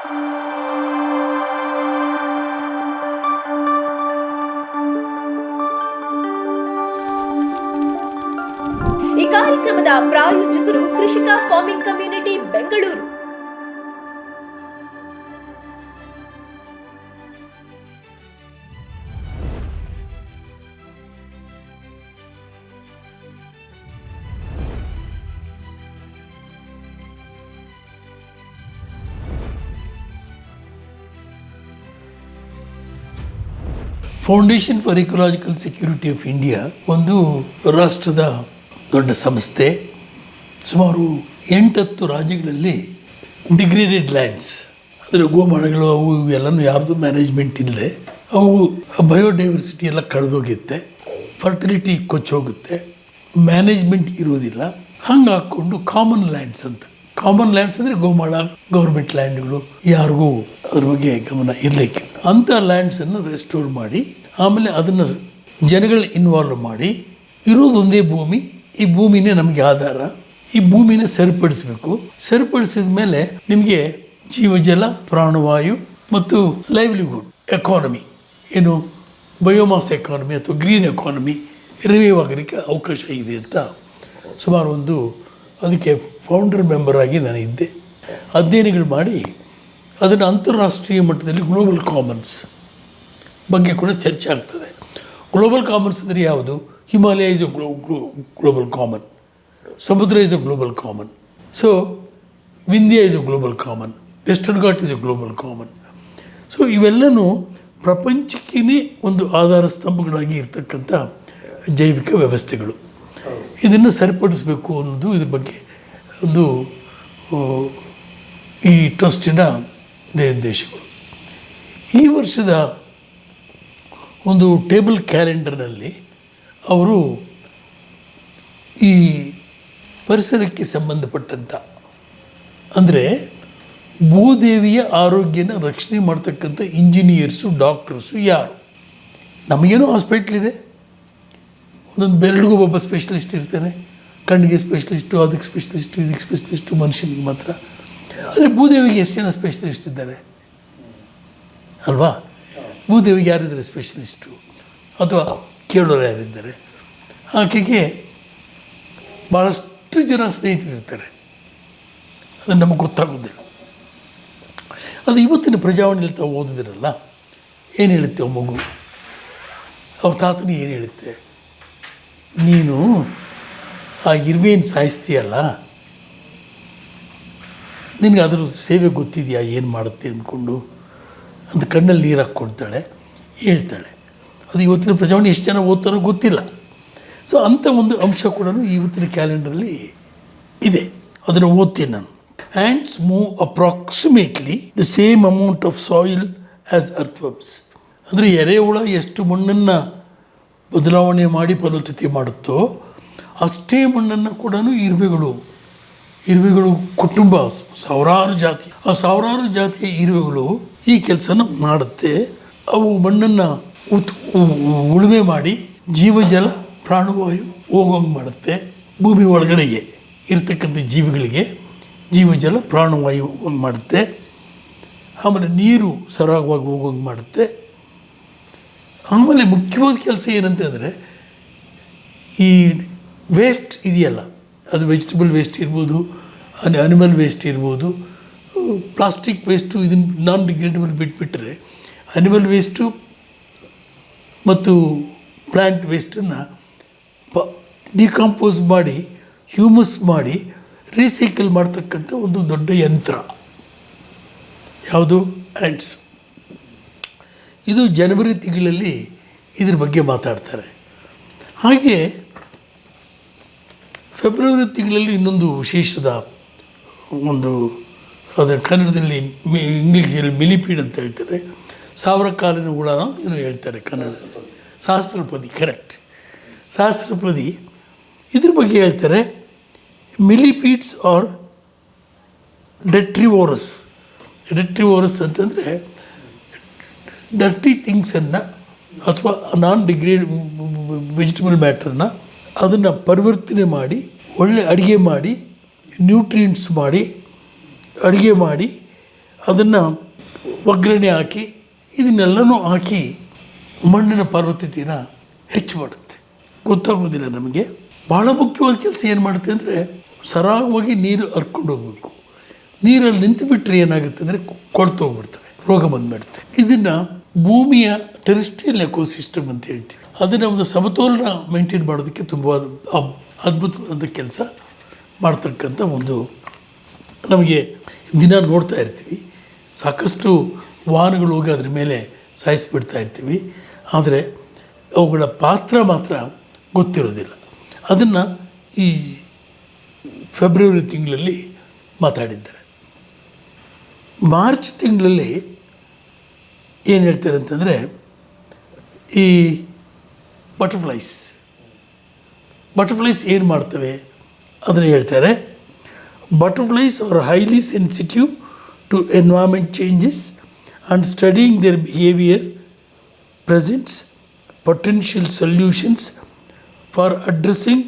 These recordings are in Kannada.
ಈ ಕಾರ್ಯಕ್ರಮದ ಪ್ರಾಯೋಜಕರು Krishika farming community Bengaluru. Foundation for ecological security of India ಒಂದು ರಾಷ್ಟ್ರದ ದೊಡ್ಡ ಸಂಸ್ಥೆ. ಸುಮಾರು ಎಂಟತ್ತು ರಾಜ್ಯಗಳಲ್ಲಿ ಡಿಗ್ರೇಡೆಡ್ ಲ್ಯಾಂಡ್ಸ್ ಅಂದರೆ ಗೋಮಾಳಗಳು, ಅವು ಇವೆಲ್ಲನೂ ಯಾರ್ದು ಮ್ಯಾನೇಜ್ಮೆಂಟ್ ಇಲ್ಲದೆ, ಅವು ಬಯೋಡೈವರ್ಸಿಟಿ ಎಲ್ಲ ಕಳೆದೋಗುತ್ತೆ ಫರ್ಟಿಲಿಟಿ ಕೊಚ್ಚೋಗುತ್ತೆ. ಮ್ಯಾನೇಜ್ಮೆಂಟ್ ಇರೋದಿಲ್ಲ ಹಂಗೆ ಹಾಕ್ಕೊಂಡು ಕಾಮನ್ ಲ್ಯಾಂಡ್ಸ್ ಅಂತ. ಕಾಮನ್ ಲ್ಯಾಂಡ್ಸ್ ಅಂದರೆ ಗೋಮಾಳ ಗೌರ್ಮೆಂಟ್ ಲ್ಯಾಂಡ್ಗಳು ಯಾರಿಗೂ ಅದ್ರ ಬಗ್ಗೆ ಗಮನ ಇರಲಿಕ್ಕೆ ಅಂಥ ಲ್ಯಾಂಡ್ಸನ್ನು ರೆಸ್ಟೋರ್ ಮಾಡಿ ಆಮೇಲೆ ಅದನ್ನು ಜನಗಳ ಇನ್ವಾಲ್ವ್ ಮಾಡಿ ಇರೋದೊಂದೇ ಭೂಮಿ, ಈ ಭೂಮಿನೇ ನಮಗೆ ಆಧಾರ, ಈ ಭೂಮಿನ ಸರಿಪಡಿಸಬೇಕು. ಸರಿಪಡಿಸಿದ ಮೇಲೆ ನಿಮಗೆ ಜೀವಜಲ ಪ್ರಾಣವಾಯು ಮತ್ತು ಲೈವ್ಲಿಹುಡ್ ಎಕಾನಮಿ ಏನು ಬಯೋಮಾಸ್ ಎಕಾನಮಿ ಅಥವಾ ಗ್ರೀನ್ ಎಕಾನಮಿ ರಿವೀವ್ ಆಗಲಿಕ್ಕೆ ಅವಕಾಶ ಇದೆ ಅಂತ ಸುಮಾರು ಒಂದು ಅದಕ್ಕೆ ಫೌಂಡರ್ ಮೆಂಬರ್ ಆಗಿ ನಾನು ಇದ್ದೆ. ಅಧ್ಯಯನಗಳು ಮಾಡಿ, ಅದನ್ನು ಅಂತಾರಾಷ್ಟ್ರೀಯ ಮಟ್ಟದಲ್ಲಿ ಗ್ಲೋಬಲ್ ಕಾಮನ್ಸ್ ಬಗ್ಗೆ ಕೂಡ ಚರ್ಚೆ ಆಗ್ತದೆ. ಗ್ಲೋಬಲ್ ಕಾಮನ್ಸ್ ಅಂದರೆ ಯಾವುದು? Himalaya is a glo glo global common ಸಮುದ್ರ is a global common so Vindhya is a global common Western Ghat is a global common so ಇವೆಲ್ಲನೂ ಪ್ರಪಂಚಕ್ಕೇ ಒಂದು ಆಧಾರ ಸ್ತಂಭಗಳಾಗಿ ಇರ್ತಕ್ಕಂಥ ಜೈವಿಕ ವ್ಯವಸ್ಥೆಗಳು. ಇದನ್ನು ಸರಿಪಡಿಸಬೇಕು ಅನ್ನೋದು ಇದ್ರ ಬಗ್ಗೆ ಒಂದು ಈ ಟ್ರಸ್ಟಿನ ದೇಶಗಳು ಈ ವರ್ಷದ ಒಂದು ಟೇಬಲ್ ಕ್ಯಾಲೆಂಡರ್ನಲ್ಲಿ ಅವರು ಈ ಪರಿಸರಕ್ಕೆ ಸಂಬಂಧಪಟ್ಟಂಥ ಅಂದರೆ ಭೂದೇವಿಯ ಆರೋಗ್ಯನ ರಕ್ಷಣೆ ಮಾಡ್ತಕ್ಕಂಥ ಇಂಜಿನಿಯರ್ಸು, ಡಾಕ್ಟರ್ಸು ಯಾರು? ನಮಗೇನೋ ಹಾಸ್ಪಿಟ್ಲ್ ಇದೆ. ಒಂದೊಂದು ಬೆರಳಿಗೂ ಒಬ್ಬ ಸ್ಪೆಷಲಿಸ್ಟ್ ಇರ್ತಾನೆ. ಕಣ್ಣಿಗೆ ಸ್ಪೆಷಲಿಸ್ಟು, ಅದಕ್ಕೆ ಸ್ಪೆಷಲಿಸ್ಟು, ಇದಕ್ಕೆ ಸ್ಪೆಷಲಿಸ್ಟು, ಮನುಷ್ಯನಿಗೆ ಮಾತ್ರ. ಆದರೆ ಭೂದೇವಿಗೆ ಎಷ್ಟು ಜನ ಸ್ಪೆಷಲಿಸ್ಟ್ ಇದ್ದಾರೆ? ಅಲ್ವಾ? ಭೂದೇವಿಗೆ ಯಾರಿದ್ದಾರೆ ಸ್ಪೆಷಲಿಸ್ಟು ಅಥವಾ ಕೇಳೋರು ಯಾರಿದ್ದಾರೆ? ಆಕೆಗೆ ಭಾಳಷ್ಟು ಜನ ಸ್ನೇಹಿತರಿರ್ತಾರೆ ಅದು ನಮಗೆ ಗೊತ್ತಾಗೋದಿಲ್ಲ ಅದು ಇವತ್ತಿನ ಪ್ರಜಾವಾಣಿಯಲ್ಲಿ ತಾವು ಓದಿದಿರಲ್ಲ? ಏನು ಹೇಳುತ್ತೆ ಆ ಮಗು? ಅವ್ರ ತಾತನು ಏನು ಹೇಳುತ್ತೆ? ನೀನು ಆ ಇರುವೆಯನ್ನು ಸಾಯಿಸ್ತೀಯಲ್ಲ? ನಿನಗೆ ಅದರ ಸೇವೆ ಗೊತ್ತಿದೆಯಾ? ಏನು ಮಾಡುತ್ತೆ ಅಂದ್ಕೊಂಡು? ಅಂತ ಕಣ್ಣಲ್ಲಿ ನೀರು ಹಾಕ್ಕೊಳ್ತಾಳೆ ಹೇಳ್ತಾಳೆ. ಅದು ಇವತ್ತಿನ ಪ್ರಜಾವಾಣಿ ಎಷ್ಟು ಜನ ಓದ್ತಾರೋ ಗೊತ್ತಿಲ್ಲ. ಸೊ ಅಂಥ ಒಂದು ಅಂಶ ಕೂಡ ಇವತ್ತಿನ ಕ್ಯಾಲೆಂಡರಲ್ಲಿ ಇದೆ. ಅದನ್ನು ಓದ್ತೀನಿ ನಾನು. Hands move approximately the same amount of soil as earthworms ಅಂದರೆ ಎರೆಹುಳ ಎಷ್ಟು ಮಣ್ಣನ್ನು ಬದಲಾವಣೆ ಮಾಡಿ ಫಲವತ್ತತೆ ಮಾಡುತ್ತೋ, ಅಷ್ಟೇ ಮಣ್ಣನ್ನು ಕೂಡ ಇರುವೆಗಳು ಇರುವೆಗಳು ಕುಟುಂಬ, ಸಾವಿರಾರು ಜಾತಿ. ಆ ಸಾವಿರಾರು ಜಾತಿಯ ಇರುವೆಗಳು ಈ ಕೆಲಸನ ಮಾಡುತ್ತೆ. ಅವು ಮಣ್ಣನ್ನು ಉತ್ ಉಳುಮೆ ಮಾಡಿ ಜೀವಜಲ ಪ್ರಾಣವಾಯು ಹೋಗೋಂಗೆ ಮಾಡುತ್ತೆ. ಭೂಮಿ ಒಳಗಡೆಗೆ ಇರ್ತಕ್ಕಂಥ ಜೀವಿಗಳಿಗೆ ಜೀವಜಲ ಪ್ರಾಣವಾಯು ಹೋಗೋಂಗೆ ಮಾಡುತ್ತೆ. ಆಮೇಲೆ ನೀರು ಸರಾಗವಾಗಿ ಹೋಗೋಂಗೆ ಮಾಡುತ್ತೆ. ಆಮೇಲೆ ಮುಖ್ಯವಾದ ಕೆಲಸ ಏನಂತಂದರೆ ಈ ವೇಸ್ಟ್ ಇದೆಯಲ್ಲ ಅದು ವೆಜಿಟಬಲ್ ವೇಸ್ಟ್ ಇರ್ಬೋದು ಅನಿಮಲ್ ವೇಸ್ಟ್ ಇರ್ಬೋದು ಪ್ಲಾಸ್ಟಿಕ್ ವೇಸ್ಟು ಇದನ್ನು ನಾನ್ ಡಿಗ್ರೇಡಬಲ್ ಬಿಟ್ಬಿಟ್ರೆ ಅನಿಮಲ್ ವೇಸ್ಟು ಮತ್ತು ಪ್ಲ್ಯಾಂಟ್ ವೇಸ್ಟನ್ನು ಪ ಡಿಕಾಂಪೋಸ್ ಮಾಡಿ ಹ್ಯೂಮಸ್ ಮಾಡಿ ರೀಸೈಕಲ್ ಮಾಡ್ತಕ್ಕಂಥ ಒಂದು ದೊಡ್ಡ ಯಂತ್ರ. ಯಾವುದು? ಆ್ಯಂಡ್ಸ್ ಇದು ಜನವರಿ ತಿಂಗಳಲ್ಲಿ ಇದ್ರ ಬಗ್ಗೆ ಮಾತಾಡ್ತಾರೆ. ಹಾಗೆ ಫೆಬ್ರವರಿ ತಿಂಗಳಲ್ಲಿ ಇನ್ನೊಂದು ವಿಶೇಷದ ಒಂದು ಅದರ ಕನ್ನಡದಲ್ಲಿ ಮಿ, ಇಂಗ್ಲೀಷಲ್ಲಿ ಮಿಲಿಪೀಡ್ ಅಂತ ಹೇಳ್ತಾರೆ. ಸಾವಿರ ಕಾಲಿನ ಹುಳನ ಏನು ಹೇಳ್ತಾರೆ ಕನ್ನಡ. ಸಹಸ್ರಪದಿ ಕರೆಕ್ಟ್ ಸಹಸ್ರಪದಿ, ಇದ್ರ ಬಗ್ಗೆ ಹೇಳ್ತಾರೆ, ಮಿಲಿಪೀಡ್ಸ್ ಆರ್ ಡೆಟ್ರಿವೋರಸ್. ಡೆಟ್ರಿವೋರಸ್ ಅಂತಂದರೆ ಡರ್ಟಿ ಥಿಂಗ್ಸನ್ನು ಅಥವಾ ನಾನ್ ಡಿಗ್ರೇಡ್ ವೆಜಿಟೇಬಲ್ ಮ್ಯಾಟ್ರನ್ನ ಅದನ್ನು ಪರಿವರ್ತನೆ ಮಾಡಿ, ಒಳ್ಳೆ ಅಡುಗೆ ಮಾಡಿ ನ್ಯೂಟ್ರಿಯೆಂಟ್ಸ್ ಮಾಡಿ, ಅಡುಗೆ ಮಾಡಿ, ಅದನ್ನು ಒಗ್ಗರಣೆ ಹಾಕಿ, ಇದನ್ನೆಲ್ಲನೂ ಹಾಕಿ ಮಣ್ಣಿನ ಫಲವತ್ತತೆನ ಹೆಚ್ಚು ಮಾಡುತ್ತೆ. ಗೊತ್ತಾಗೋದಿಲ್ಲ ನಮಗೆ. ಭಾಳ ಮುಖ್ಯವಾದ ಕೆಲಸ ಏನು ಮಾಡುತ್ತೆ ಅಂದರೆ, ಸರಾಗವಾಗಿ ನೀರು ಹರ್ಕೊಂಡು ಹೋಗಬೇಕು. ನೀರಲ್ಲಿ ನಿಂತು ಬಿಟ್ಟರೆ ಏನಾಗುತ್ತೆ ಅಂದರೆ ಕೊಳ್ತು ಹೋಗ್ಬಿಡ್ತವೆ, ರೋಗ ಬಂದುಬಿಡುತ್ತೆ. ಇದನ್ನು ಭೂಮಿಯ ಟೆರಿಸ್ಟ್ರಿಯಲ್ ಎಕೋಸಿಸ್ಟಮ್ ಅಂತ ಹೇಳ್ತೀವಿ. ಅದನ್ನು ಒಂದು ಸಮತೋಲನ ಮೇಂಟೈನ್ ಮಾಡೋದಕ್ಕೆ ತುಂಬ ಅದ್ಭುತವಾದಂಥ ಅದ್ಭುತವಾದ ಕೆಲಸ ಮಾಡ್ತಕ್ಕಂಥ ಒಂದು ನಮಗೆ ದಿನ ನೋಡ್ತಾ ಇರ್ತೀವಿ. ಸಾಕಷ್ಟು ವಾಹನಗಳು ಹೋಗಿ ಅದ್ರ ಮೇಲೆ ಸಾಯಿಸಿಬಿಡ್ತಾ ಇರ್ತೀವಿ. ಆದರೆ ಅವುಗಳ ಪಾತ್ರ ಮಾತ್ರ ಗೊತ್ತಿರೋದಿಲ್ಲ. ಅದನ್ನು ಈ ಫೆಬ್ರವರಿ ತಿಂಗಳಲ್ಲಿ ಮಾತಾಡಿದ್ದಾರೆ. ಮಾರ್ಚ್ ತಿಂಗಳಲ್ಲಿ ಏನು ಹೇಳ್ತಾರೆ ಅಂತಂದರೆ ಈ ಬಟರ್ಫ್ಲೈಸ್ ಬಟರ್ಫ್ಲೈಸ್ ಏನು ಮಾಡ್ತವೆ? ಅದನ್ನು ಹೇಳ್ತಾರೆ butterflies are highly sensitive to environment changes and studying their behaviour presents potential solutions for addressing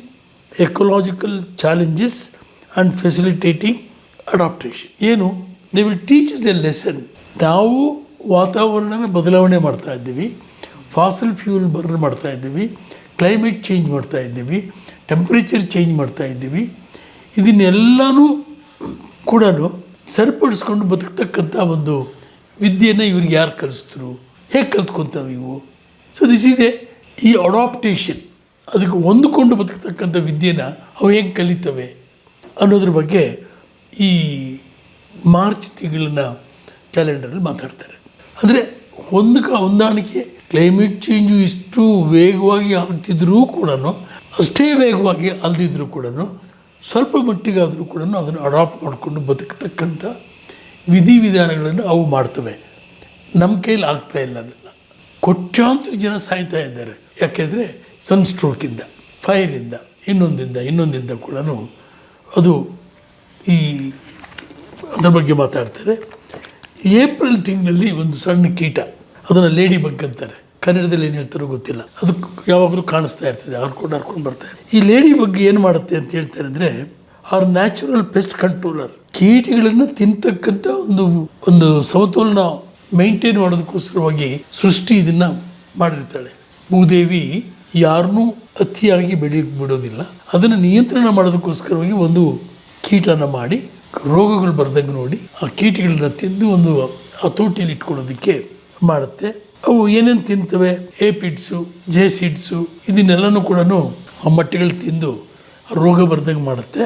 ecological challenges and facilitating adaptation ಏನು? They will teach is the lesson ನಾವು ವಾತಾವರಣನ ಬದಲಾವಣೆ ಮಾಡ್ತಾ ಇದ್ದೀವಿ. ಫಾಸಲ್ ಫ್ಯೂಲ್ ಬರ್ನ್ ಮಾಡ್ತಾ ಇದ್ದೀವಿ ಕ್ಲೈಮೇಟ್ ಚೇಂಜ್ ಮಾಡ್ತಾ ಇದ್ದೀವಿ ಟೆಂಪ್ರೇಚರ್ ಚೇಂಜ್ ಮಾಡ್ತಾ ಇದ್ದೀವಿ. ಇದನ್ನೆಲ್ಲನೂ ಕೂಡ ಸರಿಪಡಿಸ್ಕೊಂಡು ಬದುಕ್ತಕ್ಕಂಥ ಒಂದು ವಿದ್ಯೆಯನ್ನು ಇವ್ರಿಗೆ ಯಾರು ಕಲಿಸಿದ್ರು? ಹೇಗೆ ಕಲ್ತ್ಕೊತಾವೆ ಇವು? ಸೊ ದಿಸ್ ಈಸ್ ಎ ಈ ಅಡಾಪ್ಟೇಷನ್ ಅದಕ್ಕೆ ಹೊಂದ್ಕೊಂಡು ಬದುಕ್ತಕ್ಕಂಥ ವಿದ್ಯೆನ ಅವು ಹೆಂಗೆ ಕಲಿತವೆ ಅನ್ನೋದ್ರ ಬಗ್ಗೆ ಈ ಮಾರ್ಚ್ ತಿಂಗಳನ್ನ ಕ್ಯಾಲೆಂಡರಲ್ಲಿ ಮಾತಾಡ್ತಾರೆ. ಅಂದರೆ ಹೊಂದಕ ಹೊಂದಾಣಿಕೆ ಕ್ಲೈಮೇಟ್ ಚೇಂಜು ಇಷ್ಟು ವೇಗವಾಗಿ ಆಗ್ತಿದ್ರೂ ಕೂಡ ಅಷ್ಟೇ ವೇಗವಾಗಿ ಅಲ್ದಿದ್ರೂ ಕೂಡ ಸ್ವಲ್ಪ ಮಟ್ಟಿಗಾದರೂ ಕೂಡ ಅದನ್ನು ಅಡಾಪ್ಟ್ ಮಾಡಿಕೊಂಡು ಬದುಕತಕ್ಕಂಥ ವಿಧಿವಿಧಾನಗಳನ್ನು ಅವು ಮಾಡ್ತವೆ. ನಮ್ಮ ಕೈಲಿ ಆಗ್ತಾ ಇಲ್ಲ ಅದನ್ನು ಕೋಟ್ಯಾಂತರ ಜನ ಸಾಯ್ತಾ ಇದ್ದಾರೆ. ಯಾಕೆಂದರೆ ಸನ್ ಸ್ಟ್ರೋಕಿಂದ ಫೈರಿಂದ, ಇನ್ನೊಂದಿಂದ ಇನ್ನೊಂದಿಂದ ಕೂಡ ಅದು ಈ ಅದರ ಬಗ್ಗೆ ಮಾತಾಡ್ತಾರೆ. ಏಪ್ರಿಲ್ ತಿಂಗಳಲ್ಲಿ ಒಂದು ಸಣ್ಣ ಕೀಟ, ಅದನ್ನು ಲೇಡಿ ಬಗ್ ಅಂತಾರೆ. ಕನ್ನಡದಲ್ಲಿ ಏನು ಹೇಳ್ತಾರೋ ಗೊತ್ತಿಲ್ಲ. ಅದು ಯಾವಾಗಲೂ ಕಾಣಿಸ್ತಾ ಇರ್ತದೆ ಹರ್ಕೊಂಡು ಹರ್ಕೊಂಡು ಬರ್ತಾರೆ ಈ ಲೇಡಿ ಬಗ್ಗೆ ಏನು ಮಾಡುತ್ತೆ ಅಂತ ಹೇಳ್ತಾರೆ ಅಂದರೆ, ಅವ್ರ ನ್ಯಾಚುರಲ್ ಪೆಸ್ಟ್ ಕಂಟ್ರೋಲರ್ ಕೀಟಗಳನ್ನು ತಿಂತಕ್ಕಂಥ ಒಂದು ಒಂದು ಸಮತೋಲನ ಮೇಂಟೈನ್ ಮಾಡೋದಕ್ಕೋಸ್ಕರವಾಗಿ ಸೃಷ್ಟಿ ಇದನ್ನು ಮಾಡಿರ್ತಾಳೆ. ಭೂದೇವಿ ಯಾರನ್ನೂ ಅತಿಯಾಗಿ ಬೆಳಿ ಬಿಡೋದಿಲ್ಲ. ಅದನ್ನು ನಿಯಂತ್ರಣ ಮಾಡೋದಕ್ಕೋಸ್ಕರವಾಗಿ ಒಂದು ಕೀಟನ ಮಾಡಿ, ರೋಗಗಳು ಬರ್ದಂಗೆ ನೋಡಿ ಆ ಕೀಟಗಳನ್ನ ತಿಂದು ಒಂದು ಹತೋಟಿಯಲ್ಲಿ ಇಟ್ಕೊಳ್ಳೋದಕ್ಕೆ ಮಾಡುತ್ತೆ. ಅವು ಏನೇನು ತಿಂತವೆ? ಏಪಿಡ್ಸು ಜೇಸಿಡ್ಸು ಇದನ್ನೆಲ್ಲನೂ ಕೂಡ ಆ ಮಟ್ಟಿಗಳು ತಿಂದು ರೋಗ ಬರ್ದಂಗೆ ಮಾಡುತ್ತೆ.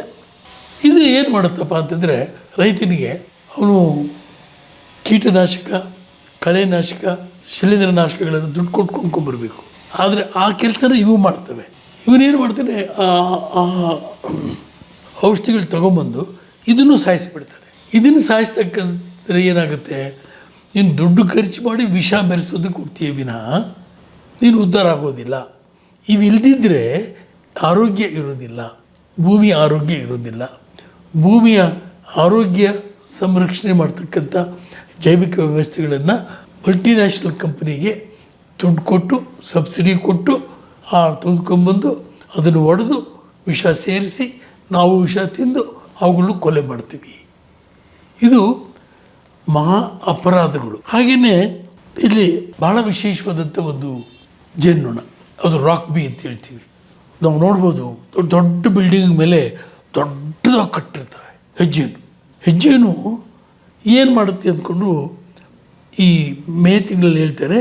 ಇದು ಏನು ಮಾಡುತ್ತಪ್ಪ ಅಂತಂದರೆ ರೈತನಿಗೆ ಅವನು ಕೀಟನಾಶಕ, ಕಳೆನಾಶಕ, ಶಿಲೀಂಧ್ರನಾಶಕಗಳನ್ನು ದುಡ್ಡು ಕೊಟ್ಟು ಕೊಂಡ್ಕೊಂಬರ್ಬೇಕು ಆದರೆ ಆ ಕೆಲಸನ ಇವು ಮಾಡ್ತವೆ. ಇವನೇನು ಮಾಡ್ತಾನೆ? ಔಷಧಿಗಳು ತೊಗೊಂಬಂದು ಇದನ್ನು ಸಾಯಿಸಿಬಿಡ್ತಾರೆ ಇದನ್ನು ಸಾಯಿಸ್ತಕ್ಕಂಥ ಏನಾಗುತ್ತೆ? ನೀನು ದುಡ್ಡು ಖರ್ಚು ಮಾಡಿ ವಿಷ ಬೆರೆಸೋದಕ್ಕೆ ಕೊಡ್ತೀಯ ವಿನಃ ನೀನು ಉದ್ಧಾರ ಆಗೋದಿಲ್ಲ. ಇವಿಲ್ದಿದ್ರೆ ಆರೋಗ್ಯ ಇರೋದಿಲ್ಲ. ಭೂಮಿಯ ಆರೋಗ್ಯ ಇರೋದಿಲ್ಲ. ಭೂಮಿಯ ಆರೋಗ್ಯ ಸಂರಕ್ಷಣೆ ಮಾಡ್ತಕ್ಕಂಥ ಜೈವಿಕ ವ್ಯವಸ್ಥೆಗಳನ್ನು ಮಲ್ಟಿನ್ಯಾಷನಲ್ ಕಂಪ್ನಿಗೆ ದುಡ್ಡು ಕೊಟ್ಟು ಸಬ್ಸಿಡಿ ಕೊಟ್ಟು, ಆ ತೆಗೆದುಕೊಂಡ್ಬಂದು ಅದನ್ನು ಒಡೆದು ವಿಷ ಸೇರಿಸಿ ನಾವು ವಿಷ ತಿಂದು ಅವುಗಳನ್ನು ಕೊಲೆ ಮಾಡ್ತೀವಿ. ಇದು ಮಹಾ ಅಪರಾಧಗಳು. ಹಾಗೆಯೇ ಇಲ್ಲಿ ಬಹಳ ವಿಶೇಷವಾದಂಥ ಒಂದು ಜೇನುಣ ಅದು ರಾಕ್ ಬಿ ಅಂತ ಹೇಳ್ತೀವಿ. ನಾವು ನೋಡ್ಬೋದು ದೊಡ್ಡ ದೊಡ್ಡ ಬಿಲ್ಡಿಂಗ್ ಮೇಲೆ ದೊಡ್ಡದಾಗಿ ಕಟ್ಟಿರ್ತವೆ. ಹೆಜ್ಜೇನು. ಹೆಜ್ಜೇನು ಏನು ಮಾಡುತ್ತೆ ಅಂದ್ಕೊಂಡು ಈ ಮೇ ತಿಂಗಳಲ್ಲಿ ಹೇಳ್ತಾರೆ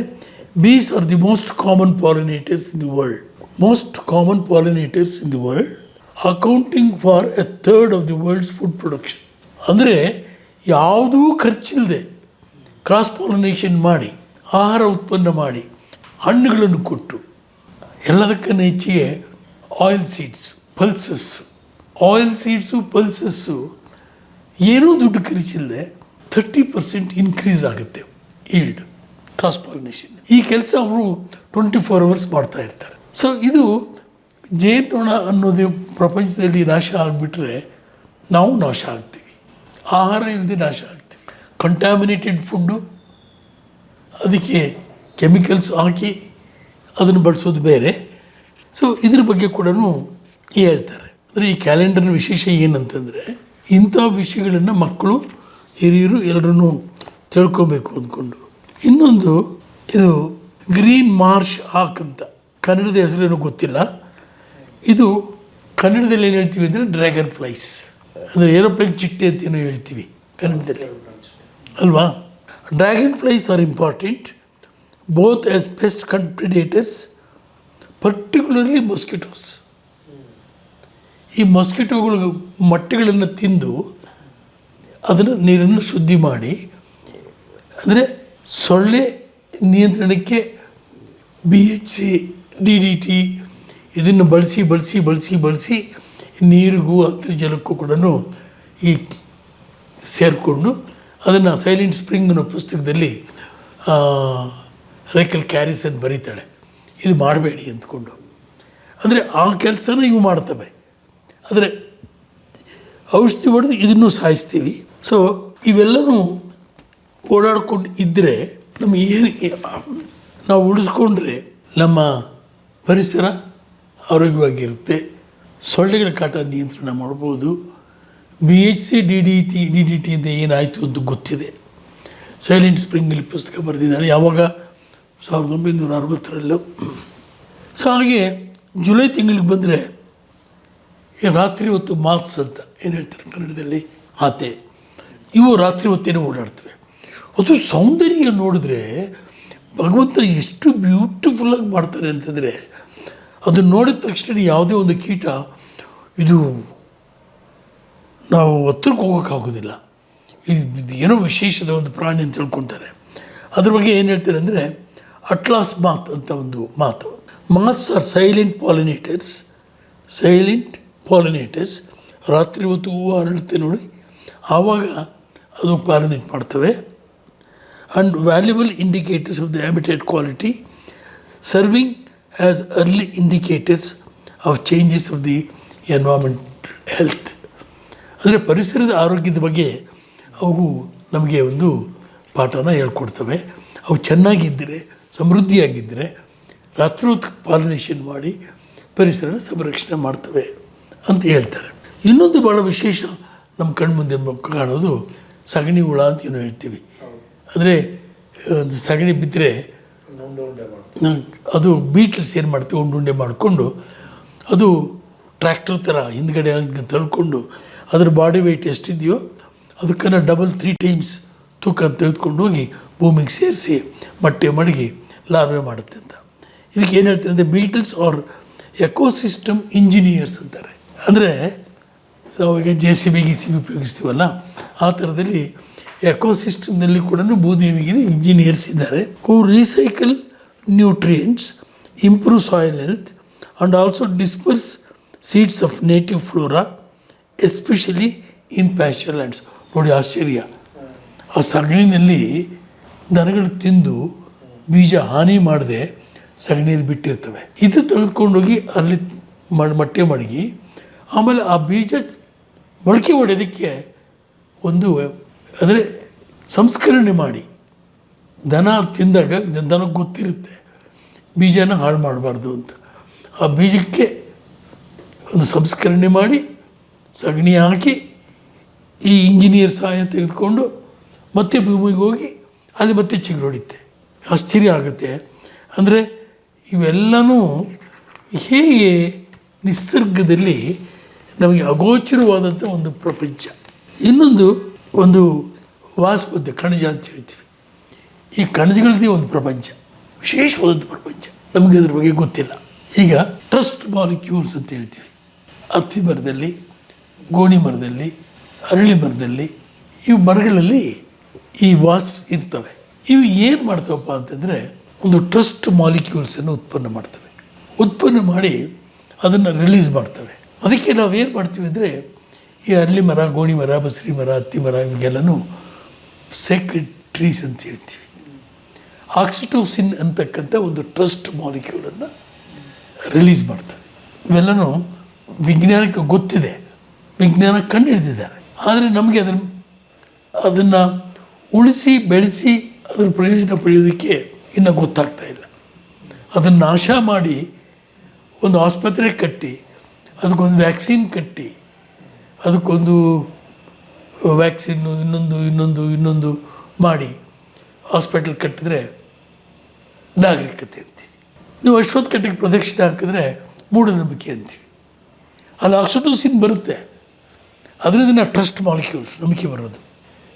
bees are the most common pollinators in the world most common pollinators in the world accounting for a third of the world's food production ಅಂದರೆ ಯಾವುದೂ ಖರ್ಚಿಲ್ಲದೆ ಕ್ರಾಸ್ ಪಾಲಿನೇಷನ್ ಮಾಡಿ, ಆಹಾರ ಉತ್ಪನ್ನ ಮಾಡಿ, ಹಣ್ಣುಗಳನ್ನು ಕೊಟ್ಟು ಎಲ್ಲದಕ್ಕಿಂತ ಹೆಚ್ಚಿಗೆ oil seeds pulses oil seeds pulses ಏನೂ ದುಡ್ಡು ಖರ್ಚಿಲ್ಲದೆ ಥರ್ಟಿ ಪರ್ಸೆಂಟ್ ಇನ್ಕ್ರೀಸ್ ಆಗುತ್ತೆ ಈಲ್ಡ್ ಕ್ರಾಸ್ ಪಾಲಿನೇಷನ್ ಈ ಕೆಲಸ ಅವರು ಟ್ವೆಂಟಿ ಫೋರ್ ಅವರ್ಸ್ ಮಾಡ್ತಾ ಇರ್ತಾರೆ. ಸೊ ಇದು ಜೇನುನೊಣ ಅನ್ನೋದು ಪ್ರಪಂಚದಲ್ಲಿ ನಾಶ ಆಗಿಬಿಟ್ರೆ ನಾವು ನಾಶ ಆಗ್ತೀವಿ. ಆಹಾರ ಇಲ್ಲದೆ ನಾಶ ಆಗ್ತೀವಿ ಕಂಟ್ಯಾಮಿನೇಟೆಡ್ ಫುಡ್ಡು ಅದಕ್ಕೆ ಕೆಮಿಕಲ್ಸ್ ಹಾಕಿ ಅದನ್ನು ಬಳಸೋದು ಬೇರೆ. ಸೊ ಇದ್ರ ಬಗ್ಗೆ ಕೂಡ ಹೇಳ್ತಾರೆ. ಅಂದರೆ ಈ ಕ್ಯಾಲೆಂಡರ್ನ ವಿಶೇಷ ಏನಂತಂದರೆ, ಇಂಥ ವಿಷಯಗಳನ್ನು ಮಕ್ಕಳು, ಹಿರಿಯರು ಎಲ್ಲರೂ ತಿಳ್ಕೊಬೇಕು ಅಂದ್ಕೊಂಡು. ಇನ್ನೊಂದು, ಇದು ಗ್ರೀನ್ ಮಾರ್ಷ್ ಹಾಕ್ ಅಂತ. ಕನ್ನಡದ ಹೆಸರೇನು ಗೊತ್ತಿಲ್ಲ. ಇದು ಕನ್ನಡದಲ್ಲಿ ಏನು ಹೇಳ್ತೀವಿ ಅಂದರೆ ಡ್ರ್ಯಾಗನ್ ಫ್ಲೈಸ್. ಅಂದರೆ ಏರೋಪ್ಲೇನ್ ಚಿಟ್ಟೆ ಅಂತ ಏನೋ ಹೇಳ್ತೀವಿ, ಕನ್ನಡದಲ್ಲಿ. ಅಲ್ವಾ? Dragonflies are important both as best con predators particularly mosquitoes ಈ ಮೊಸ್ಕಿಟೋಗಳು ಮೊಟ್ಟೆಗಳನ್ನು ತಿಂದು ಅದನ್ನು ನೀರನ್ನು ಶುದ್ಧಿ ಮಾಡಿ, ಅಂದರೆ ಸೊಳ್ಳೆ ನಿಯಂತ್ರಣಕ್ಕೆ B H C D D T ಇದನ್ನು ಬಳಸಿ ಬಳಸಿ ಬಳಸಿ ಬಳಸಿ ನೀರಿಗೂ ಅಂತರ್ಜಲಕ್ಕೂ ಕೂಡ ಈ ಸೇರಿಕೊಂಡು ಅದನ್ನು ಸೈಲೆಂಟ್ ಸ್ಪ್ರಿಂಗ್ ಅನ್ನೋ ಪುಸ್ತಕದಲ್ಲಿ ಕ್ಯಾರಿಸ್ ಅಂತ ಬರೀತಾಳೆ. ಇದು ಮಾಡಬೇಡಿ ಅಂದ್ಕೊಂಡು. ಅಂದರೆ ಆ ಕೆಲಸನ ಇವು ಮಾಡ್ತವೆ. ಆದರೆ ಔಷಧಿ ಹೊಡೆದು ಇದನ್ನು ಸಾಯಿಸ್ತೀವಿ. ಸೊ ಇವೆಲ್ಲನೂ ಓಡಾಡ್ಕೊಂಡು ಇದ್ದರೆ ನಮಗೆ ಏನು, ನಾವು ಉಳಿಸ್ಕೊಂಡ್ರೆ ನಮ್ಮ ಪರಿಸರ ಆರೋಗ್ಯವಾಗಿರುತ್ತೆ. ಸೊಳ್ಳೆಗಳ ಕಾಟ ನಿಯಂತ್ರಣ ಮಾಡ್ಬೋದು. B H C D D T D D T ಅಂತ ಏನಾಯಿತು ಅಂತ ಗೊತ್ತಿದೆ. ಸೈಲೆಂಟ್ ಸ್ಪ್ರಿಂಗಲ್ಲಿ ಪುಸ್ತಕ ಬರೆದಿದ್ದಾರೆ. ಯಾವಾಗ? ಸಾವಿರದ ಒಂಬೈನೂರ ಅರವತ್ತರಲ್ಲೂ. ಸೊ ಹಾಗೆ ಜುಲೈ ತಿಂಗಳಿಗೆ ಬಂದರೆ ರಾತ್ರಿ ಹೊತ್ತು ಮಾತ್ಸ್ ಅಂತ ಏನು ಹೇಳ್ತಾರೆ ಕನ್ನಡದಲ್ಲಿ? ಆತೆ. ಇವು ರಾತ್ರಿ ಹೊತ್ತೇನೆ ಓಡಾಡ್ತವೆ. ಅದು ಸೌಂದರ್ಯ ನೋಡಿದ್ರೆ ಭಗವಂತ ಎಷ್ಟು ಬ್ಯೂಟಿಫುಲ್ಲಾಗಿ ಮಾಡ್ತಾರೆ ಅಂತಂದರೆ ಅದನ್ನು ನೋಡಿದ ತಕ್ಷಣ ಯಾವುದೇ ಒಂದು ಕೀಟ, ಇದು ನಾವು ಹತ್ತಿರಕ್ಕೆ ಹೋಗೋಕ್ಕಾಗೋದಿಲ್ಲ ಇದು ಏನೋ ವಿಶೇಷದ ಒಂದು ಪ್ರಾಣಿ ಅಂತ ತಿಳ್ಕೊತಾರೆ. ಅದ್ರ ಬಗ್ಗೆ ಏನು ಹೇಳ್ತಾರೆ ಅಂದರೆ ಅಟ್ಲಾಸ್ ಮಾತ್ ಅಂತ ಒಂದು ಮಾತು moths are silent pollinators silent pollinators ರಾತ್ರಿ ಹೊತ್ತು ಹೂವು ಅರಳುತ್ತೆ ನೋಡಿ. ಆವಾಗ ಅದು ಪಾಲಿನೇಟ್ ಮಾಡ್ತವೆ. And valuable indicators of the habitat quality serving as early indicators of changes of the environment health ಅಂದರೆ ಪರಿಸರದ ಆರೋಗ್ಯದ ಬಗ್ಗೆ ಅವು ನಮಗೆ ಒಂದು ಪಾಠನ ಹೇಳ್ಕೊಡ್ತವೆ. ಅವು ಚೆನ್ನಾಗಿದ್ದರೆ ಸಮೃದ್ಧಿಯಾಗಿದ್ದರೆ ರಾತ್ರಿ ಹೊತ್ತು ಪಾಲಿನೇಷನ್ ಮಾಡಿ ಪರಿಸರ ಸಂರಕ್ಷಣೆ ಮಾಡ್ತವೆ ಅಂತ ಹೇಳ್ತಾರೆ. ಇನ್ನೊಂದು ಭಾಳ ವಿಶೇಷ ನಮ್ಮ ಕಣ್ಮುಂದೆ ಕಾಣೋದು ಸಗಣಿ ಹುಳ ಅಂತ ಏನೋ ಹೇಳ್ತೀವಿ ಅಂದರೆ ಒಂದು ಸಗಣಿ ಬಿದ್ದರೆ ಅದು ಬೀಟ್ಲ್ಸ್ ಏನು ಮಾಡ್ತೀವಿ, ಉಂಡು ಉಂಡೆ ಮಾಡಿಕೊಂಡು ಅದು ಟ್ರ್ಯಾಕ್ಟರ್ ಥರ ಹಿಂದ್ಗಡೆ ಹಂಗೆ ತಳ್ಕೊಂಡು ಅದ್ರ ಬಾಡಿ ವೆಯ್ಟ್ ಎಷ್ಟಿದೆಯೋ ಅದಕ್ಕನ್ನು ಡಬಲ್ ತ್ರೀ ಟೈಮ್ಸ್ ತೂಕ ತೆಗೆದುಕೊಂಡು ಹೋಗಿ ಭೂಮಿಗೆ ಸೇರಿಸಿ ಮೊಟ್ಟೆ ಮಡಗಿ ಲಾರ್ವೆ ಮಾಡುತ್ತೆ ಅಂತ. ಇದಕ್ಕೆ ಏನು ಹೇಳ್ತಾರೆ ಅಂದರೆ ಬೀಟಲ್ಸ್ ಆರ್ ಎಕೋಸಿಸ್ಟಮ್ ಇಂಜಿನಿಯರ್ಸ್ ಅಂತಾರೆ. ಅಂದರೆ ನಾವು ಈಗ ಜೆ ಸಿ ಬಿ ಗಿ ಸಿ ಬಿ ಉಪಯೋಗಿಸ್ತೀವಲ್ಲ, ಆ ಥರದಲ್ಲಿ ಎಕೋಸಿಸ್ಟಮ್ನಲ್ಲಿ ಕೂಡ ಭೂದೇವಿಗೆ ಇಂಜಿನಿಯರ್ಸ್ ಇದ್ದಾರೆ who recycle nutrients improve soil health and also disperse seeds of native flora especially in pasture lands ನೋಡಿ, ಆಶ್ಚರ್ಯ. ಆ ಸಗಣಿನಲ್ಲಿ ದನಗಳು ತಿಂದು ಬೀಜ ಹಾನಿ ಮಾಡದೆ ಸಗಣಿಯಲ್ಲಿ ಬಿಟ್ಟಿರ್ತವೆ. ಇದು ತೆಗೆದುಕೊಂಡೋಗಿ ಅಲ್ಲಿ ಮೊಟ್ಟೆ ಮಡಗಿ, ಆಮೇಲೆ ಆ ಬೀಜ ಮೊಳಕೆ ಹೊಡೆಯೋದಕ್ಕೆ ಒಂದು ಅಂದರೆ ಸಂಸ್ಕರಣೆ ಮಾಡಿ. ದನ ತಿಂದಾಗ ದನಕ್ಕೆ ಗೊತ್ತಿರುತ್ತೆ. ಬೀಜನ ಹಾಳು ಮಾಡಬಾರ್ದು ಅಂತ. ಆ ಬೀಜಕ್ಕೆ ಒಂದು ಸಂಸ್ಕರಣೆ ಮಾಡಿ, ಸಗಣಿ ಹಾಕಿ, ಈ ಇಂಜಿನಿಯರ್ ಸಹಾಯ ತೆಗೆದುಕೊಂಡು ಮತ್ತೆ ಭೂಮಿಗೆ ಹೋಗಿ ಅಲ್ಲಿ ಮತ್ತೆ ಚಿಗುರೊಡಿತೆ ಆಶ್ಚರ್ಯ ಆಗುತ್ತೆ. ಅಂದರೆ ಇವೆಲ್ಲನೂ ಹೇಗೆ ನಿಸರ್ಗದಲ್ಲಿ ನಮಗೆ ಅಗೋಚರವಾದಂಥ ಒಂದು ಪ್ರಪಂಚ. ಇನ್ನೊಂದು ಒಂದು ವಾಸ್ಪದ್ಯ ಕಣಜ ಅಂತ ಹೇಳ್ತೀವಿ. ಈ ಕಣಜಗಳದ್ದೇ ಒಂದು ಪ್ರಪಂಚ ವಿಶೇಷವಾದಂಥ ಪ್ರಪಂಚ. ನಮಗೆ ಅದ್ರ ಬಗ್ಗೆ ಗೊತ್ತಿಲ್ಲ. ಈಗ ಟ್ರಸ್ಟ್ ಮಾಲಿಕ್ಯೂಲ್ಸ್ ಅಂತ ಹೇಳ್ತೀವಿ. ಅತ್ತಿ ಮರದಲ್ಲಿ, ಗೋಣಿ ಮರದಲ್ಲಿ, ಅರಳಿ ಮರದಲ್ಲಿ ಇವು ಮರಗಳಲ್ಲಿ ಈ ವಾಸ್ಪ್ ಇರ್ತವೆ. ಇವು ಏನು ಮಾಡ್ತವಪ್ಪ ಅಂತಂದರೆ ಒಂದು ಟ್ರಸ್ಟ್ ಮಾಲಿಕ್ಯೂಲ್ಸನ್ನು ಉತ್ಪನ್ನ ಮಾಡ್ತವೆ. ಉತ್ಪನ್ನ ಮಾಡಿ ಅದನ್ನು ರಿಲೀಸ್ ಮಾಡ್ತವೆ. ಅದಕ್ಕೆ ನಾವೇನು ಮಾಡ್ತೀವಿ ಅಂದರೆ ಈ ಅರಳಿ ಮರ, ಗೋಣಿ ಮರ, ಬಸರಿ ಮರ, ಹತ್ತಿ ಮರ ಇವೆಲ್ಲನೂ ಸೆಕ್ರೆಡ್ ಟ್ರೀಸ್ ಅಂತ ಹೇಳ್ತೀವಿ. ಆಕ್ಸಿಟೋಸಿನ್ ಅಂತಕ್ಕಂಥ ಒಂದು ಟ್ರಸ್ಟ್ ಮಾಲಿಕ್ಯೂಲನ್ನು ರಿಲೀಸ್ ಮಾಡ್ತಾರೆ. ಇವೆಲ್ಲನೂ ವಿಜ್ಞಾನಕ್ಕೆ ಗೊತ್ತಿದೆ. ವಿಜ್ಞಾನ ಕಂಡುಹಿಡಿದಿದ್ದಾರೆ ಆದರೆ ನಮಗೆ ಅದನ್ನು ಅದನ್ನು ಉಳಿಸಿ, ಬೆಳೆಸಿ ಅದರ ಪ್ರಯೋಜನ ಪಡೆಯೋದಕ್ಕೆ ಇನ್ನೂ ಗೊತ್ತಾಗ್ತಾ ಇಲ್ಲ. ಅದನ್ನು ನಾಶ ಮಾಡಿ ಒಂದು ಆಸ್ಪತ್ರೆ ಕಟ್ಟಿ, ಅದಕ್ಕೊಂದು ವ್ಯಾಕ್ಸಿನ್ ಕಟ್ಟಿ ಅದಕ್ಕೊಂದು ವ್ಯಾಕ್ಸಿನ್ನು ಇನ್ನೊಂದು ಇನ್ನೊಂದು ಇನ್ನೊಂದು ಮಾಡಿ ಹಾಸ್ಪಿಟಲ್ ಕಟ್ಟಿದ್ರೆ ನಾಗರಿಕತೆ ಅಂತೀವಿ. ನೀವು ಅಶ್ವತ್ಥ ಕಟ್ಟಿಗೆ ಪ್ರದಕ್ಷಿಣೆ ಹಾಕಿದ್ರೆ ಮೂಢನಂಬಿಕೆ ಅಂತೀವಿ. ಅಲ್ಲಿ ಆಕ್ಸಿಟೋಸಿನ್ ಬರುತ್ತೆ. ಅದರಿಂದ ನಾವು ಟ್ರಸ್ಟ್ ಮಾಲಿಕ್ಯೂಲ್ಸ್ ನಂಬಿಕೆ ಬರೋದು.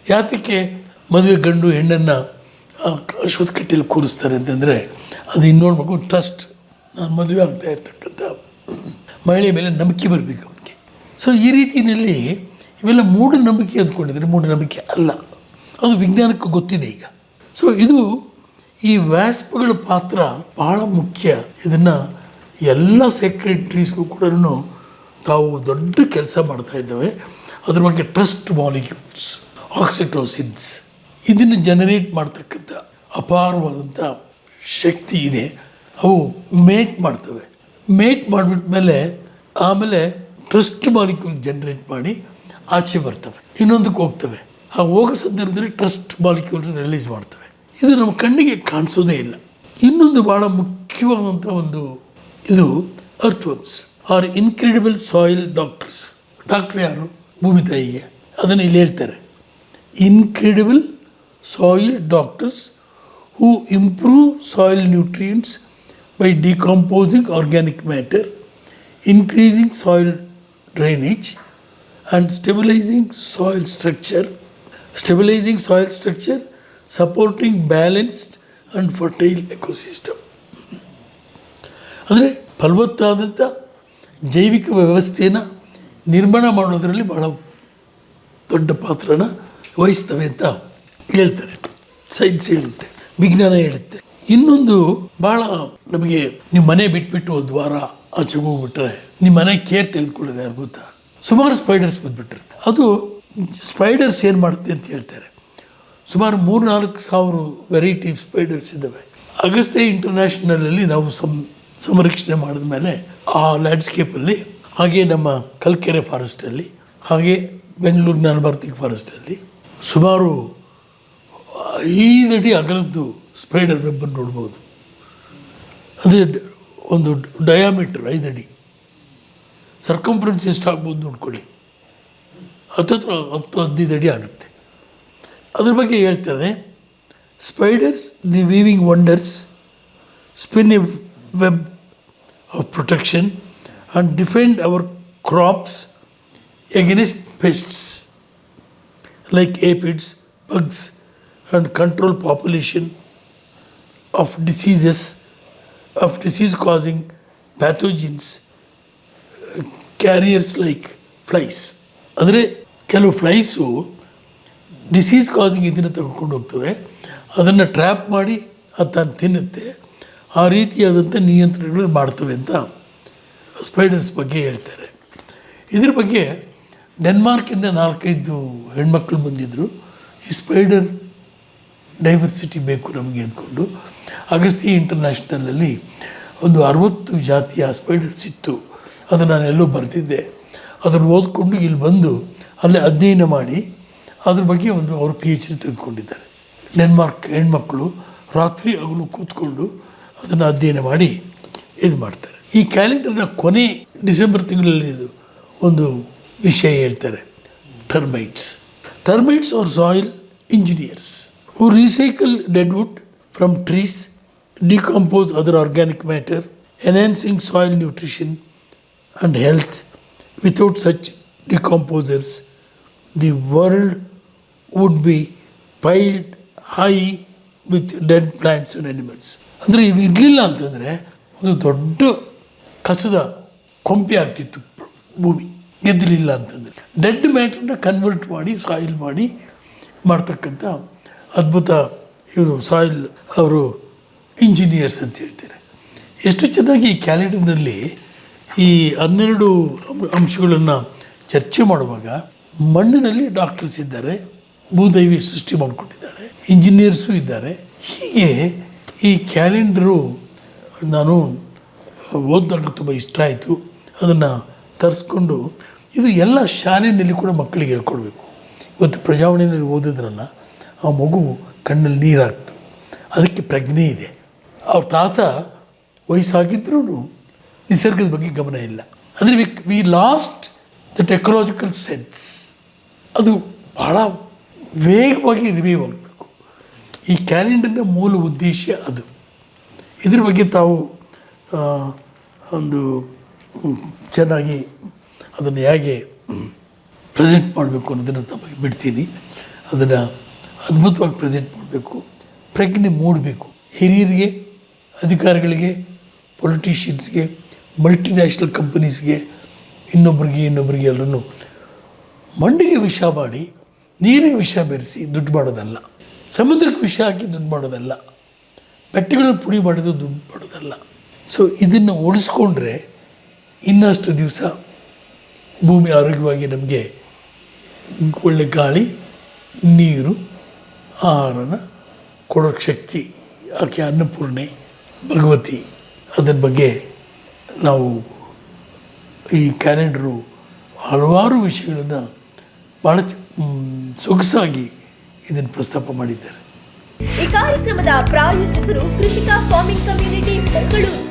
ಯಾತಕ್ಕೆ ಮದುವೆ ಗಂಡು ಹೆಣ್ಣನ್ನು ಅಶ್ವತ್ಥ ಕಟ್ಟಿಯಲ್ಲಿ ಕೂರಿಸ್ತಾರೆ ಅಂತಂದರೆ ಅದು ಇನ್ನೊಂದು ಮಗು ಟ್ರಸ್ಟ್ ನಾನು ಮದುವೆ ಆಗ್ತಾ ಇರ್ತಕ್ಕಂಥ ಮಹಿಳೆ ಮೇಲೆ ನಂಬಿಕೆ ಬರಬೇಕು. ಸೊ ಈ ರೀತಿಯಲ್ಲಿ ಇವೆಲ್ಲ ಮೂಢನಂಬಿಕೆ ಅಂದ್ಕೊಂಡಿದ್ದಾರೆ. ಮೂಢನಂಬಿಕೆ ಅಲ್ಲ. ಅದು ವಿಜ್ಞಾನಕ್ಕೂ ಗೊತ್ತಿದೆ ಈಗ. ಸೊ ಇದು ಈ ವ್ಯಾಸ್ಪಗಳ ಪಾತ್ರ ಬಹಳ ಮುಖ್ಯ. ಇದನ್ನು ಎಲ್ಲ ಸೆಕ್ರೆಟ್ರೀಸ್ಗೂ ಕೂಡ ತಾವು ದೊಡ್ಡ ಕೆಲಸ ಮಾಡ್ತಾ ಇದ್ದಾವೆ. ಅದ್ರ ಬಗ್ಗೆ ಟ್ರಸ್ಟ್ ಮಾಲಿಕ್ಯೂಲ್ಸ್, ಆಕ್ಸಿಟೋಸಿನ್ಸ್, ಇದನ್ನು ಜನರೇಟ್ ಮಾಡ್ತಕ್ಕಂಥ ಅಪಾರವಾದಂಥ ಶಕ್ತಿ ಇದೆ. ಅವು ಮೇಟ್ ಮಾಡ್ತವೆ. ಮೇಟ್ ಮಾಡಿಬಿಟ್ಮೇಲೆ ಆಮೇಲೆ ಟ್ರಸ್ಟ್ ಮಾಲಿಕ್ಯೂಲ್ ಜನರೇಟ್ ಮಾಡಿ ಆಚೆ ಬರ್ತವೆ, ಇನ್ನೊಂದಕ್ಕೆ ಹೋಗ್ತವೆ. ಆ ಹೋಗೋ ಸಂದರ್ಭದಲ್ಲಿ ಟ್ರಸ್ಟ್ ಮಾಲಿಕ್ಯೂಲ್ ರಿಲೀಸ್ ಮಾಡ್ತವೆ. ಇದು ನಮ್ಮ ಕಣ್ಣಿಗೆ ಕಾಣಿಸೋದೇ ಇಲ್ಲ. ಇನ್ನೊಂದು ಭಾಳ ಮುಖ್ಯವಾದಂಥ ಒಂದು ಇದು earthworms are incredible soil doctors doctor ಯಾರು? ಭೂಮಿ ತಾಯಿಗೆ. ಅದನ್ನು ಇಲ್ಲಿ ಹೇಳ್ತಾರೆ. Incredible soil doctors who improve soil nutrients by decomposing organic matter increasing soil drainage and stabilizing soil structure, stabilizing soil structure, supporting balanced and fertile ecosystem. ಅಂದರೆ ಫಲವತ್ತಾದಂಥ ಜೈವಿಕ ವ್ಯವಸ್ಥೆಯನ್ನು ನಿರ್ಮಾಣ ಮಾಡೋದರಲ್ಲಿ ಭಾಳ ದೊಡ್ಡ ಪಾತ್ರನ ವಹಿಸ್ತವೆ ಅಂತ ಹೇಳ್ತಾರೆ. ಸೈನ್ಸ್ ಹೇಳುತ್ತೆ ವಿಜ್ಞಾನ ಹೇಳುತ್ತೆ. ಇನ್ನೊಂದು ಭಾಳ ನಮಗೆ ನೀವು ಮನೆ ಬಿಟ್ಬಿಟ್ಟು ಒಂದು ಆಚೆಗೆ ಹೋಗ್ಬಿಟ್ರೆ ನಿಮ್ಮ ಮನೆ ಕೇರ್ ತೆಗೆದುಕೊಳ್ಳೋದು ಯಾರು ಗೊತ್ತಾ? ಸುಮಾರು ಸ್ಪೈಡರ್ಸ್ ಬಂದ್ಬಿಟ್ಟಿರುತ್ತೆ. ಅದು ಸ್ಪೈಡರ್ಸ್ ಏನು ಮಾಡುತ್ತೆ ಅಂತ ಹೇಳ್ತಾರೆ. ಸುಮಾರು ಮೂರು ನಾಲ್ಕು ಸಾವಿರ ವೆರೈಟಿ ಸ್ಪೈಡರ್ಸ್ ಇದ್ದಾವೆ. ಅಗಸ್ತ್ಯ ಇಂಟರ್ನ್ಯಾಷನಲಲ್ಲಿ ನಾವು ಸಂ, ಸಂರಕ್ಷಣೆ ಮಾಡಿದ ಮೇಲೆ ಆ ಲ್ಯಾಂಡ್ಸ್ಕೇಪಲ್ಲಿ ಹಾಗೆ ನಮ್ಮ ಕಲ್ಕೆರೆ ಫಾರೆಸ್ಟಲ್ಲಿ ಹಾಗೆ ಬೆಂಗಳೂರು ಫಾರೆಸ್ಟ್ ಫಾರೆಸ್ಟಲ್ಲಿ ಸುಮಾರು ಐದಡಿ ಅಗಲದ್ದು ಸ್ಪೈಡರ್ ವೆಬ್ಬನ್ನು ನೋಡ್ಬೋದು. ಅಂದರೆ ಒಂದು ಡಯಾಮೀಟ್ರ್ ಐದಡಿ ಸರ್ಕಂಫರೆನ್ಸ್ ಎಷ್ಟಾಗ್ಬೋದು ನೋಡ್ಕೊಳ್ಳಿ. ಹತ್ತತ್ರ ಹತ್ತು ಹದಿನೈದು ಅಡಿ ಆಗುತ್ತೆ. ಅದ್ರ ಬಗ್ಗೆ ಹೇಳ್ತಾರೆ spiders the weaving wonders spin a web of protection and defend our crops against pests like aphids, bugs, and control population of diseases, of disease-causing pathogens, carriers carriers like flies. ಅಂದರೆ ಕೆಲವು ಫ್ಲೈಸು ಡಿಸೀಸ್ ಕಾಸಿಂಗ್ ಇದನ್ನು ತಗೊಂಡು ಹೋಗ್ತವೆ. ಅದನ್ನು ಟ್ರ್ಯಾಪ್ ಮಾಡಿ ಅದು ತಾನು ತಿನ್ನುತ್ತೆ. ಆ ರೀತಿಯಾದಂಥ ನಿಯಂತ್ರಣಗಳು ಮಾಡ್ತವೆ ಅಂತ ಸ್ಪೈಡರ್ಸ್ ಬಗ್ಗೆ ಹೇಳ್ತಾರೆ. ಇದ್ರ ಬಗ್ಗೆ ಡೆನ್ಮಾರ್ಕಿಂದ ನಾಲ್ಕೈದು ಹೆಣ್ಮಕ್ಳು ಬಂದಿದ್ದರು ಈ ಸ್ಪೈಡರ್ ಡೈವರ್ಸಿಟಿ ಬೇಕು ನಮಗೆ ಅಂದ್ಕೊಂಡು ಅಗಸ್ತಿ ಇಂಟರ್ನ್ಯಾಷನಲಲ್ಲಿ ಒಂದು ಅರವತ್ತು ಜಾತಿಯ ಸ್ಪೈಡರ್ಸ್ ಇತ್ತು ಅದು ನಾನು ಎಲ್ಲೋ ಬರೆದಿದ್ದೆ ಅದನ್ನು ಓದ್ಕೊಂಡು ಇಲ್ಲಿ ಬಂದು ಅಲ್ಲೇ ಅಧ್ಯಯನ ಮಾಡಿ ಅದ್ರ ಬಗ್ಗೆ ಒಂದು ಅವರು ಪಿ ಎಚ್ ಡಿ ತೆಗೆದುಕೊಂಡಿದ್ದಾರೆ. ಡೆನ್ಮಾರ್ಕ್ ಹೆಣ್ಮಕ್ಕಳು ರಾತ್ರಿ ಹಗಲು ಕೂತ್ಕೊಂಡು ಅದನ್ನು ಅಧ್ಯಯನ ಮಾಡಿ ಇದು ಮಾಡ್ತಾರೆ. ಈ ಕ್ಯಾಲೆಂಡರ್ನ ಕೊನೆ ಡಿಸೆಂಬರ್ ತಿಂಗಳಲ್ಲಿ ಇದು ಒಂದು ವಿಷಯ ಹೇಳ್ತಾರೆ. Termites termites are soil engineers recycle dead wood from trees decompose other organic matter enhancing soil nutrition and health. Without such decomposers, the world would be piled high with dead plants and animals. ಅಂದರೆ ಇದು ಇರಲಿಲ್ಲ ಅಂತಂದರೆ ಒಂದು ದೊಡ್ಡ ಕಸದ ಕೊಂಪೆ ಆಗ್ತಿತ್ತು ಭೂಮಿ ಗೆದ್ದಲಿಲ್ಲ ಅಂತಂದರೆ ಡೆಡ್ ಮ್ಯಾಟ್ರನ್ನ ಕನ್ವರ್ಟ್ ಮಾಡಿ ಸಾಯಿಲ್ ಮಾಡಿ ಮಾಡ್ತಕ್ಕಂಥ ಅದ್ಭುತ ಇವರು ಸಾಯಿಲ್ ಅವರು ಇಂಜಿನಿಯರ್ಸ್ ಅಂತ ಹೇಳ್ತಾರೆ. ಎಷ್ಟು ಚೆನ್ನಾಗಿ ಈ ಕ್ಯಾಲೆಂಡರ್ನಲ್ಲಿ ಈ ಹನ್ನೆರಡು ಅಂಶಗಳನ್ನು ಚರ್ಚೆ ಮಾಡುವಾಗ ಮಣ್ಣಿನಲ್ಲಿ ಡಾಕ್ಟರ್ಸ್ ಇದ್ದಾರೆ, ಭೂದೈವಿ ಸೃಷ್ಟಿ ಮಾಡಿಕೊಂಡಿದ್ದಾಳೆ ಇಂಜಿನಿಯರ್ಸು ಇದ್ದಾರೆ. ಹೀಗೆ ಈ ಕ್ಯಾಲೆಂಡರು ನಾನು ಓದಿದಾಗ ತುಂಬ ಇಷ್ಟ ಆಯಿತು. ಅದನ್ನು ತರಿಸ್ಕೊಂಡು ಇದು ಎಲ್ಲ ಶಾಲೆಯಲ್ಲಿ ಕೂಡ ಮಕ್ಕಳಿಗೆ ಹೇಳ್ಕೊಡ್ಬೇಕು. ಇವತ್ತು ಪ್ರಜಾವಾಣಿಯಲ್ಲಿ ಓದಿದ್ರಲ್ಲ ಆ ಮಗು ಕಣ್ಣಲ್ಲಿ ನೀರಾಗ್ತು. ಅದಕ್ಕೆ ಪ್ರಜ್ಞೆ ಇದೆ. ಅವ್ರ ತಾತ ವಯಸ್ಸಾಗಿದ್ರೂ ನಿಸರ್ಗದ ಬಗ್ಗೆ ಗಮನ ಇಲ್ಲ. ಅಂದರೆ we we lost the technological sense ಅದು ಬಹಳ ವೇಗವಾಗಿ ರಿವೈವ್ ಆಗಬೇಕು. ಈ ಕ್ಯಾಲೆಂಡರ್ನ ಮೂಲ ಉದ್ದೇಶ ಅದು. ಇದ್ರ ಬಗ್ಗೆ ತಾವು ಒಂದು ಚೆನ್ನಾಗಿ ಅದನ್ನು ಹೇಗೆ ಪ್ರೆಸೆಂಟ್ ಮಾಡಬೇಕು ಅನ್ನೋದನ್ನು ತಮಗೆ ಬಿಡ್ತೀನಿ. ಅದನ್ನು ಅದ್ಭುತವಾಗಿ ಪ್ರೆಸೆಂಟ್ ಮಾಡಬೇಕು. ಪ್ರಜ್ಞೆ ಮೂಡಬೇಕು. ಹಿರಿಯರಿಗೆ, ಅಧಿಕಾರಿಗಳಿಗೆ ಪೊಲಿಟಿಷಿಯನ್ಸ್ಗೆ ಮಲ್ಟಿನ್ಯಾಷನಲ್ ಕಂಪನೀಸ್ಗೆ ಇನ್ನೊಬ್ರಿಗೆ ಇನ್ನೊಬ್ರಿಗೆ ಎಲ್ಲರೂ ಮಂಡಿಗೆ ವಿಷ ಮಾಡಿ, ನೀರಿಗೆ ವಿಷ ಬೆರೆಸಿ ದುಡ್ಡು ಮಾಡೋದಲ್ಲ. ಸಮುದ್ರಕ್ಕೆ ವಿಷ ಹಾಕಿ ದುಡ್ಡು ಮಾಡೋದಲ್ಲ. ಬೆಟ್ಟಗಳನ್ನು ಪುಡಿ ಮಾಡೋದು ದುಡ್ಡು ಮಾಡೋದಲ್ಲ. ಸೊ ಇದನ್ನು ಉಳಿಸ್ಕೊಂಡ್ರೆ ಇನ್ನಷ್ಟು ದಿವಸ ಭೂಮಿ ಆರೋಗ್ಯವಾಗಿ ನಮಗೆ ಒಳ್ಳೆ ಗಾಳಿ, ನೀರು ಆಹಾರನ ಕೊಡೋ ಶಕ್ತಿ, ಆಕೆ ಅನ್ನಪೂರ್ಣೆ, ಭಗವತಿ, ಅದರ ಬಗ್ಗೆ ನಾವು ಈ ಕ್ಯಾಲೆಂಡರು ಹಲವಾರು ವಿಷಯಗಳನ್ನು ಭಾಳ ಸೊಗಸಾಗಿ ಇದನ್ನು ಪ್ರಸ್ತಾಪ ಮಾಡಿದ್ದಾರೆ. ಈ ಕಾರ್ಯಕ್ರಮದ ಪ್ರಾಯೋಜಕರು ಕೃಷಿಕ ಫಾರ್ಮಿಂಗ್ ಕಮ್ಯುನಿಟಿ ಬೆಂಗಳೂರು.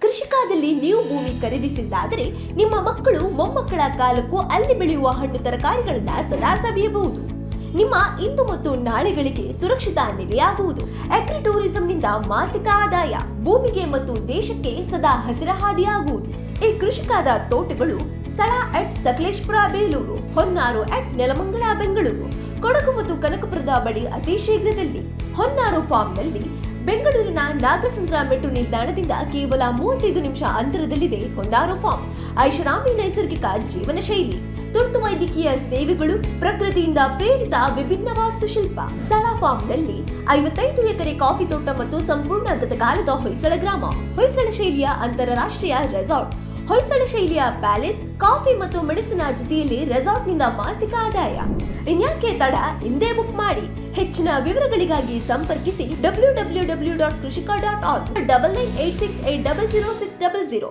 ಕೃಷಿಕಾದಲ್ಲಿ ನೀವು ಭೂಮಿ ಖರೀದಿಸಿದ್ದಾದರೆ ನಿಮ್ಮ ಮಕ್ಕಳು ಮೊಮ್ಮಕ್ಕಳ ಕಾಲಕ್ಕೂ ಅಲ್ಲಿ ಬೆಳೆಯುವ ಹಣ್ಣು ತರಕಾರಿಗಳನ್ನ ಸದಾ ಸವಿಯಬಹುದು. ನಿಮ್ಮ ಇಂದು ಮತ್ತು ನಾಳೆಗಳಿಗೆ ಸುರಕ್ಷಿತ ನೆಲೆಯಾಗುವುದು. ಅಗ್ರಿ ಟೂರಿಸಂನಿಂದ ಮಾಸಿಕ ಆದಾಯ ಭೂಮಿಗೆ ಮತ್ತು ದೇಶಕ್ಕೆ ಸದಾ ಹಸಿರ ಹಾದಿಯಾಗುವುದು ಈ ಕೃಷಿಕಾದ ತೋಟಗಳು ಸ್ಥಳ ಅಟ್ ಸಕಲೇಶ್ಪುರ, ಬೇಲೂರು, ಹೊನ್ನಾರು ಅಟ್ ನೆಲಮಂಗಲ, ಬೆಂಗಳೂರು. ಕೊಡಗು ಮತ್ತು ಕನಕಪುರದ ಬಳಿ ಅತಿ ಶೀಘ್ರದಲ್ಲಿ ಹೊನ್ನಾರು ಫಾರ್ಮ್ನಲ್ಲಿ ಬೆಂಗಳೂರಿನ ನಾಗಸಂದ್ರ ಮೆಟ್ಟು ನಿಲ್ದಾಣದಿಂದ ಕೇವಲ ಮೂವತ್ತೈದು ನಿಮಿಷ ಅಂತರದಲ್ಲಿದೆ ಹೊಂದಾರೋ ಫಾರ್ಮ್. ಐಷಾರಾಮಿ ನೈಸರ್ಗಿಕ ಜೀವನ ಶೈಲಿ ತುರ್ತು ವೈದ್ಯಕೀಯ ಸೇವೆಗಳು, ಪ್ರಕೃತಿಯಿಂದ ಪ್ರೇರಿತ ವಿಭಿನ್ನ ವಾಸ್ತುಶಿಲ್ಪ. ಸಳ ಫಾರ್ಮ್ನಲ್ಲಿ ಐವತ್ತೈದು ಎಕರೆ ಕಾಫಿ ತೋಟ ಮತ್ತು ಸಂಪೂರ್ಣ ಗತಕಾಲದ ಹೊಯ್ಸಳ ಗ್ರಾಮ, ಹೊಯ್ಸಳ ಶೈಲಿಯ ಅಂತಾರಾಷ್ಟ್ರೀಯ ರೆಸಾರ್ಟ್. ಹೊಯ್ಸಳ ಶೈಲಿಯ ಪ್ಯಾಲೇಸ್, ಕಾಫಿ ಮತ್ತು ಮೆಡಿಸಿನ ಜೊತೆಯಲ್ಲಿ ರೆಸಾರ್ಟ್ನಿಂದ ಮಾಸಿಕ ಆದಾಯ. ಇನ್ಯಾಕೆ ತಡ? ಹಿಂದೆ ಬುಕ್ ಮಾಡಿ. ಹೆಚ್ಚಿನ ವಿವರಗಳಿಗಾಗಿ ಸಂಪರ್ಕಿಸಿ W W W dot Krishika dot or double nine eight six eight double zero six double zero